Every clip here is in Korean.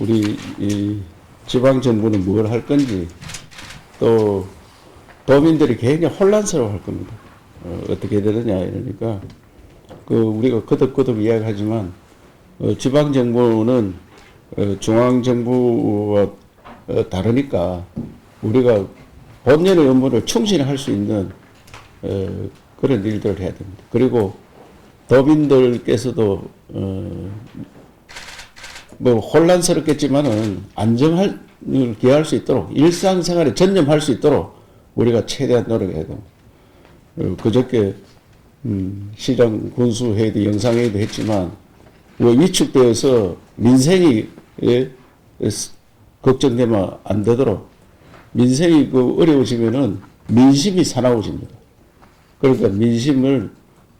우리 이 지방 정부는 뭘 할 건지 또 도민들이 굉장히 혼란스러워 할 겁니다. 어, 어떻게 되느냐 이러니까 그 우리가 거듭거듭 이야기하지만 어, 지방 정부는 어, 중앙 정부와 어, 다르니까 우리가 본연의 업무를 충실히 할 수 있는 어, 그런 일들을 해야 됩니다. 그리고 도민들께서도 어, 뭐 혼란스럽겠지만은 안정을 기할 수 있도록 일상생활에 전념할 수 있도록 우리가 최대한 노력해야 됩니다. 어, 그저께 음, 시장 군수 회의도 영상 회의도 했지만 뭐 위축되어서 민생이 예, 스- 걱정되면 안 되도록 민생이 그 어려워지면은 민심이 사나워집니다. 그러니까 민심을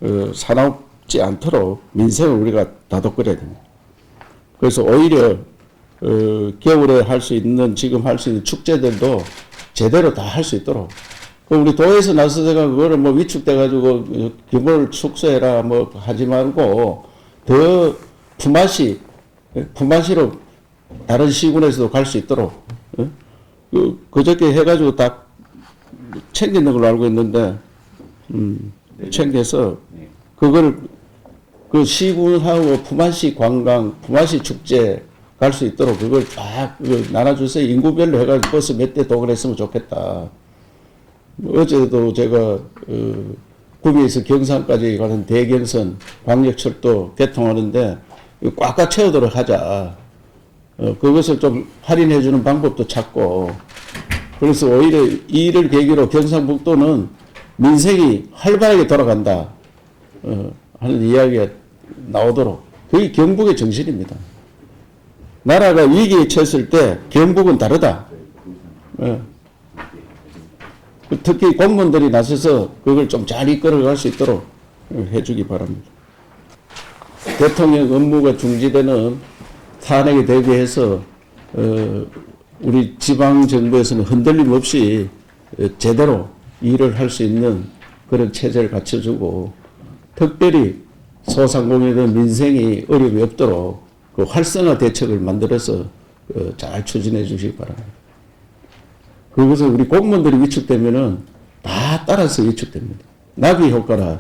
어, 사나우지 않도록 민생을 우리가 다독거려야 됩니다. 그래서 오히려 어, 겨울에 할 수 있는 지금 할 수 있는 축제들도 제대로 다 할 수 있도록. 그 우리 도에서 나서다가 그거를 뭐 위축돼 가지고 규모를 축소해라 뭐 하지 말고 더 품앗이 예, 품앗이로 다른 시군에서도 갈 수 있도록 예? 그 그저께 해가지고 딱 챙기는 걸로 알고 있는데 음, 챙겨서 그걸 그 시군하고 품앗이 관광, 품앗이 축제 갈 수 있도록 그걸 쫙그 나눠주세요. 인구별로 해가지고 버스 몇대 동원했으면 좋겠다. 뭐 어제도 제가 어, 구미에서 경산까지 가는 대경선 광역철도 개통하는데 꽉꽉 채우도록 하자. 어, 그것을 좀 할인해주는 방법도 찾고 그래서 오히려 이 일을 계기로 경상북도는 민생이 활발하게 돌아간다. 어, 하는 이야기가 나오도록 그게 경북의 정신입니다. 나라가 위기에 처했을 때 경북은 다르다. 예. 특히 공무원들이 나서서 그걸 좀 잘 이끌어갈 수 있도록 해주기 바랍니다. 대통령 업무가 중지되는 탄핵에 대비해서 어, 우리 지방 정부에서는 흔들림 없이 어, 제대로 일을 할 수 있는 그런 체제를 갖춰주고 특별히 소상공인의 민생이 어려움이 없도록 그 활성화 대책을 만들어서 어, 잘 추진해 주시기 바랍니다. 그것은 우리 공무원들이 위축되면은 다 따라서 위축됩니다. 나비 효과라.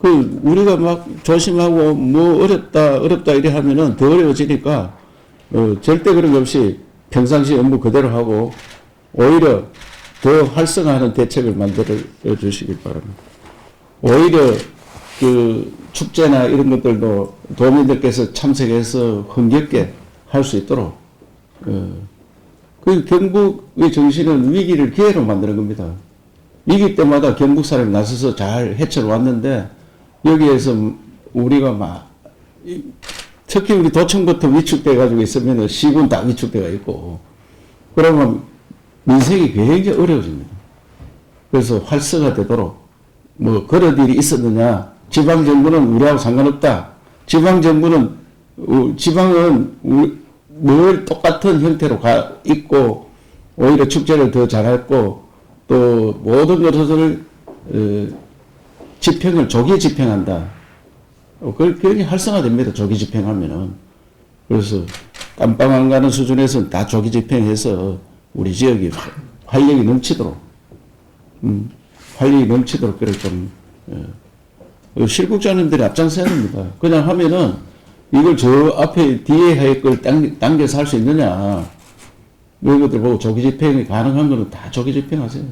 그 우리가 막 조심하고 뭐 어렵다 어렵다 이래 하면은 더 어려워지니까 어, 절대 그런 거 없이 평상시 업무 그대로 하고 오히려 더 활성화하는 대책을 만들어 주시기 바랍니다. 오히려 그 축제나 이런 것들도 도민들께서 참석해서 흥겹게 할 수 있도록 어, 그 경북의 정신은 위기를 기회로 만드는 겁니다. 위기 때마다 경북 사람이 나서서 잘 헤쳐 왔는데 여기에서 우리가 막 이- 특히 우리 도청부터 위축돼 가지고 있으면 시군 다 위축돼가 있고 그러면 민생이 굉장히 어려워집니다. 그래서 활성화 되도록 뭐 그런 일이 있었느냐 지방 정부는 우리하고 상관없다. 지방 정부는 어, 지방은 우- 늘 똑같은 형태로 가 있고 오히려 축제를 더 잘했고 또 모든 것을 어, 집행을 조기 집행한다. 어, 그걸 굉장히 활성화됩니다. 조기 집행하면은. 그래서 깜빵 안 가는 수준에서는 다 조기 집행해서 우리 지역이 화- 활력이 넘치도록, 음, 활력이 넘치도록 그걸 좀, 어, 어, 실국장님들이 앞장서야 됩니다. 그냥 하면은 이걸 저 앞에 뒤에 할걸 당겨서 할 수 있느냐. 것들 보고 조기 집행이 가능한 거는 다 조기 집행하세요.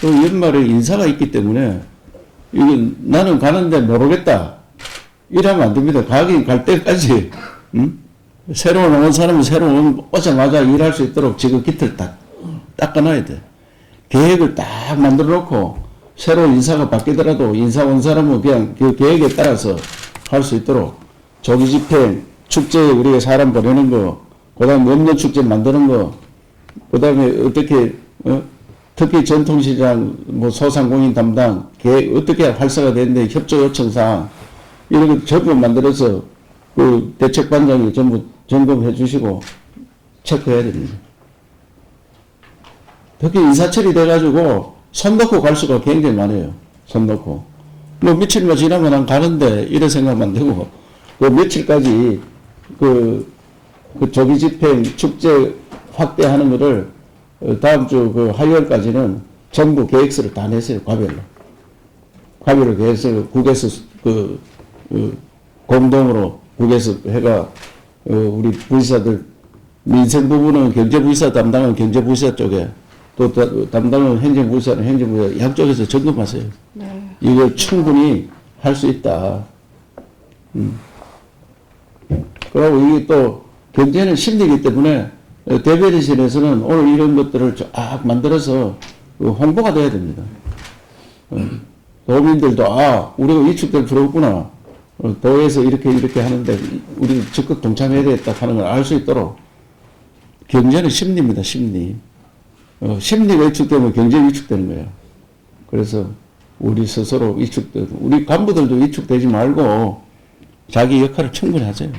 또 연말에 인사가 있기 때문에 이건 나는 가는데 모르겠다. 이러면 안 됩니다. 가긴 갈 때까지 음? 새로운 온 사람은 새로운 오자마자 일할 수 있도록 지금 기틀 딱 닦아놔야 돼. 계획을 딱 만들어 놓고 새로운 인사가 바뀌더라도 인사 온 사람은 그냥 그 계획에 따라서 할 수 있도록 조기 집행, 축제에 우리가 사람 보내는 거, 그 다음에 없는 축제 만드는 거, 그 다음에 어떻게, 어? 특히 전통시장, 뭐 소상공인 담당, 계획 어떻게 활성화 되는데 협조 요청사항, 이런 거 전부 만들어서 그 대책반장이 전부 점검해 주시고 체크해야 됩니다. 특히 인사철이 돼가지고 손 놓고 갈 수가 굉장히 많아요. 손 놓고. 뭐 며칠만 지나면 난 가는데 이런 생각만 되고 그 며칠까지 그 그 조기 집행 축제 확대하는 거를 어, 다음 주 그 화요일까지는 정부 계획서를 다 내세요 과별로 과별로 계획서 국에서 그, 그 공동으로 국에서 해가 어, 우리 부의사들 민생 부분은 경제부의사 담당은 경제부의사 쪽에 또 다- 담당은 행정부의사는 행정부의사 양쪽에서 점검하세요. 이걸 충분히 할 수 있다. 음. 그리고 이게 또 경제는 심리이기 때문에 어, 대변인실에서는 오늘 이런 것들을 쫙 만들어서 그 홍보가 돼야 됩니다. 어, 도민들도 아 우리가 위축될 필요 없구나. 어, 도에서 이렇게 이렇게 하는데 우리 적극 동참해야 되겠다 하는 걸 알 수 있도록 경제는 심리입니다. 심리. 어, 심리가 위축되면 경제 위축되는 거예요. 그래서 우리 스스로 위축되고 우리 간부들도 위축되지 말고 자기 역할을 충분히 하세요.